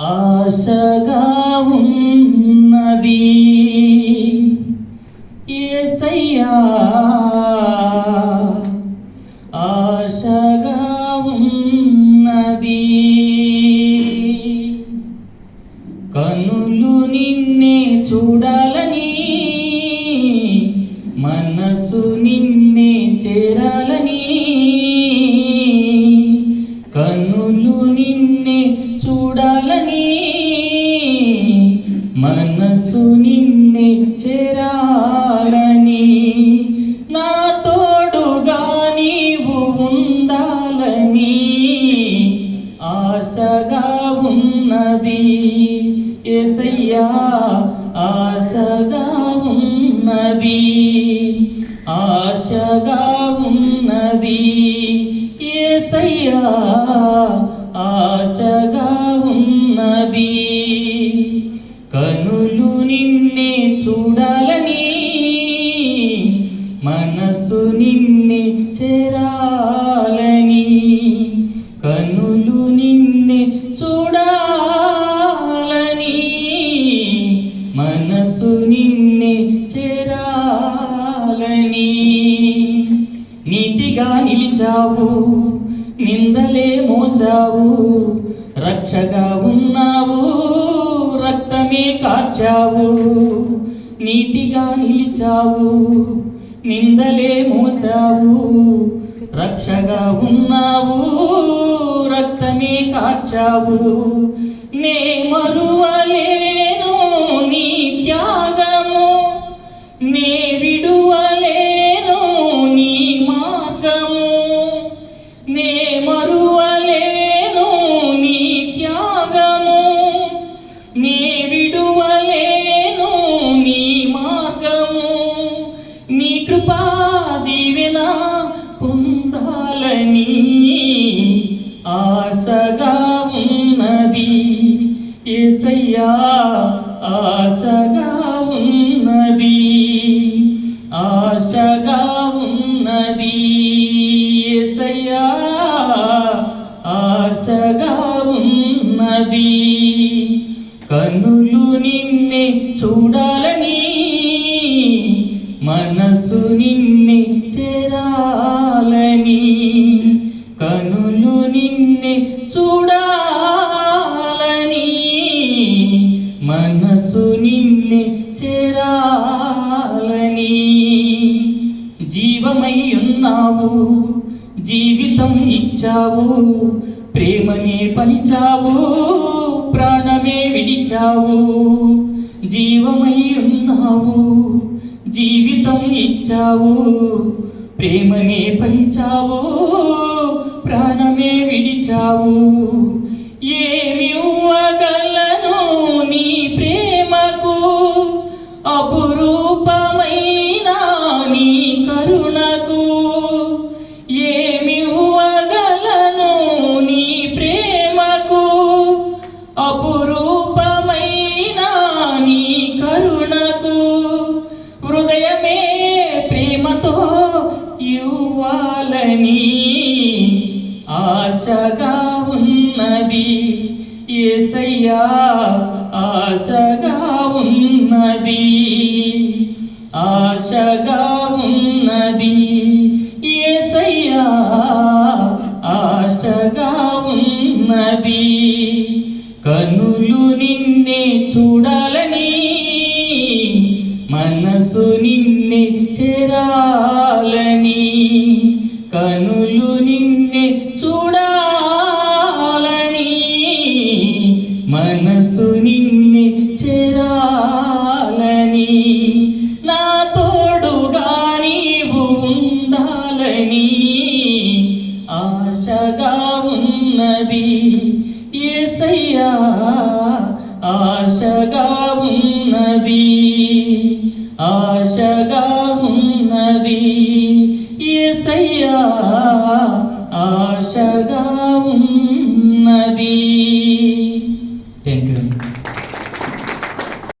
ఆశగా ఉన్నది. ఏసయ్యా ఆశగా ఉన్నది. కనులు నిన్నే చూడాలని మనసు నిన్నే చేరాలని. కను ఆశగా ఉన్నది. ఎసయ్యా ఆశగా ఉన్నది. ఆశగా ఉన్నది. ఏసయ్యా ఆశగా ఉన్నది. నీతిగా నిందలే మోసావు రక్షగా ఉన్నావు రక్తమే కార్చావు నీతిగా నిలిచావు నిందలే మోసావు రక్షగా ఉన్నావు రక్తమే కార్చావు నే మరువలే ఏసయ్యా ఆశగా ఉన్నది ఆశగా ఉన్నది. ఏసయ్యా ఆశగా ఉన్నది. కన్నులు నిన్నే చూడాలని మనసు నిన్నే చేరాలని. కనులు నిన్నే చూడాలి మనసు నిన్నే చేరాలని జీవమై ఉన్నావు జీవితం ఇచ్చావు ప్రేమనే పంచావు ప్రాణమే విడిచావు. జీవమై ఉన్నావు జీవితం ఇచ్చావు ప్రేమనే పంచావు. హృదయమే ప్రేమతో ఇవ్వాలని ఆశగా ఉన్నది. ఏసయ్యా ఆశగా ఉన్నది. ఆ కనులు నిన్నే చూడాలని మనసు నిన్నే చేరాలని నా తోడుగా నీవు ఉండాలని ఆశగా ఉన్నది ఏసయ్యా ఆశగా ఉన్నది ఆశ செய்யா ஆஷகாவும்